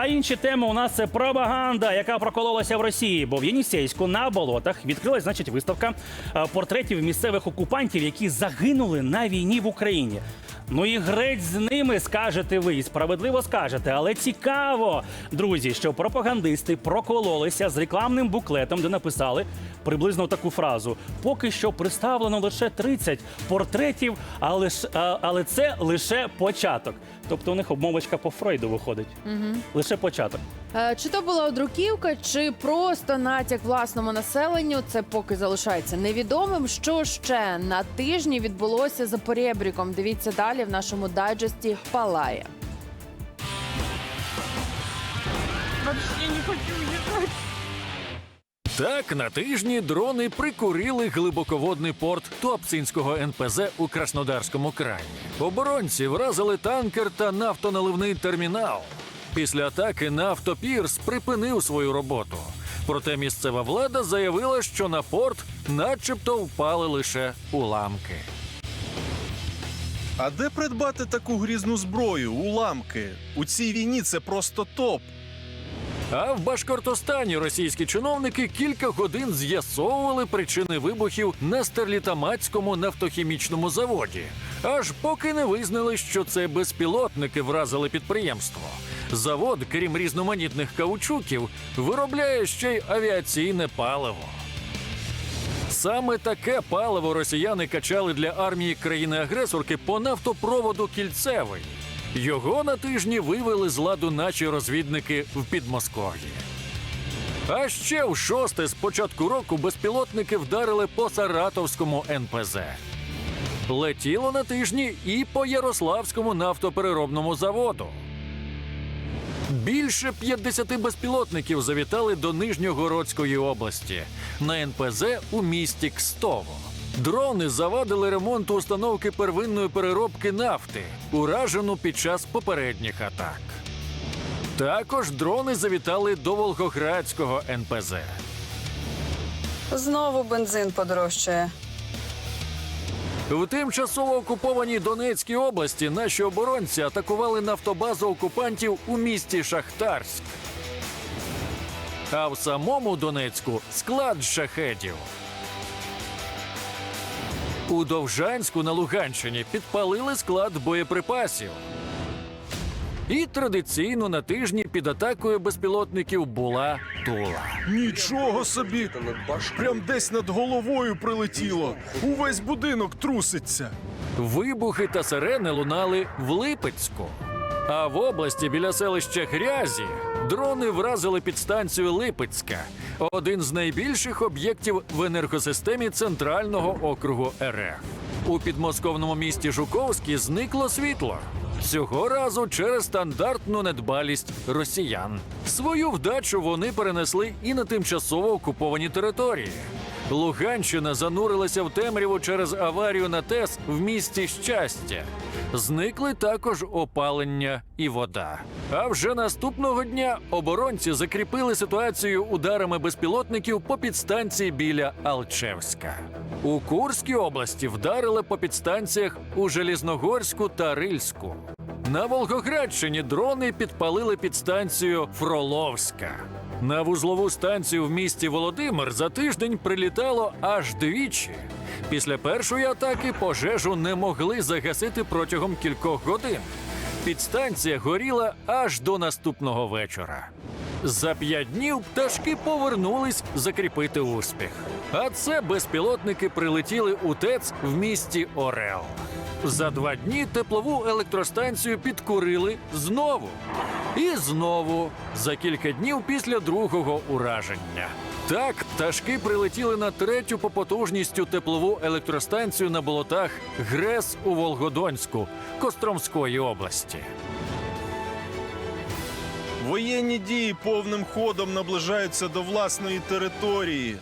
А інші теми у нас це пропаганда, яка прокололася в Росії. Бо в Єнісейську на болотах відкрилась, значить, виставка е, портретів місцевих окупантів, які загинули на війні в Україні. Ну і грець з ними скажете ви, і справедливо скажете. Але цікаво, друзі, що пропагандисти прокололися з рекламним буклетом, де написали приблизно таку фразу: поки що представлено лише 30 портретів, але ж але це лише початок. Тобто у них обмовочка по Фрейду виходить. Лише початок. Е, Чи то була одруківка, чи просто натяк власному населенню, це поки залишається невідомим. Що ще на тижні відбулося за поребріком? Дивіться далі в нашому дайджесті Палає. Так, на тижні дрони прикурили глибоководний порт Туапцинського НПЗ у Краснодарському краї. Оборонці вразили танкер та нафтоналивний термінал. Після атаки нафтопірс припинив свою роботу. Проте місцева влада заявила, що на порт начебто впали лише уламки. А де придбати таку грізну зброю, уламки? У цій війні це просто топ. А в Башкортостані російські чиновники кілька годин з'ясовували причини вибухів на стерлітамацькому нафтохімічному заводі, аж поки не визнали, що це безпілотники вразили підприємство. Завод, крім різноманітних каучуків, виробляє ще й авіаційне паливо. Саме таке паливо росіяни качали для армії країни-агресорки по нафтопроводу Кільцевий. Його на тижні вивели з ладу наші розвідники в Підмосков'ї. А ще в шосте з початку року безпілотники вдарили по Саратовському НПЗ. Летіло на тижні і по Ярославському нафтопереробному заводу. Більше 50 безпілотників завітали до Нижньогородської області на НПЗ у місті Кстово. Дрони завадили ремонту установки первинної переробки нафти, уражену під час попередніх атак. Також дрони завітали до Волгоградського НПЗ. Знову бензин подорожчає. В тимчасово окупованій Донецькій області наші оборонці атакували нафтобазу окупантів у місті Шахтарськ. А в самому Донецьку склад шахедів. У Довжанську на Луганщині підпалили склад боєприпасів. І традиційно на тижні під атакою безпілотників була Тула. Нічого собі! Прям десь над головою прилетіло. Увесь будинок труситься. Вибухи та сирени лунали в Липецьку. А в області біля селища Грязі дрони вразили підстанцію Липецька, один з найбільших об'єктів в енергосистемі центрального округу РФ. У підмосковному місті Жуковській зникло світло. Цього разу через стандартну недбалість росіян. Свою вдачу вони перенесли і на тимчасово окуповані території. Луганщина занурилася в темряву через аварію на ТЕС в місті щастя. Зникли також опалення і вода. А вже наступного дня оборонці закріпили ситуацію ударами безпілотників по підстанції біля Алчевська. У Курській області вдарили по підстанціях у Желізногорську та Рильську. На Волгоградщині дрони підпалили підстанцію Фроловська. На вузлову станцію в місті Володимир за тиждень прилітало аж двічі. Після першої атаки пожежу не могли загасити протягом кількох годин. Підстанція горіла аж до наступного вечора. За п'ять днів пташки повернулись закріпити успіх. А це безпілотники прилетіли у ТЕЦ в місті Орел. За два дні теплову електростанцію підкурили знову. І знову за кілька днів після другого ураження. Так, пташки прилетіли на третю по потужністю теплову електростанцію на болотах ГРЕС у Волгодонську Костромської області. Воєнні дії повним ходом наближаються до власної території.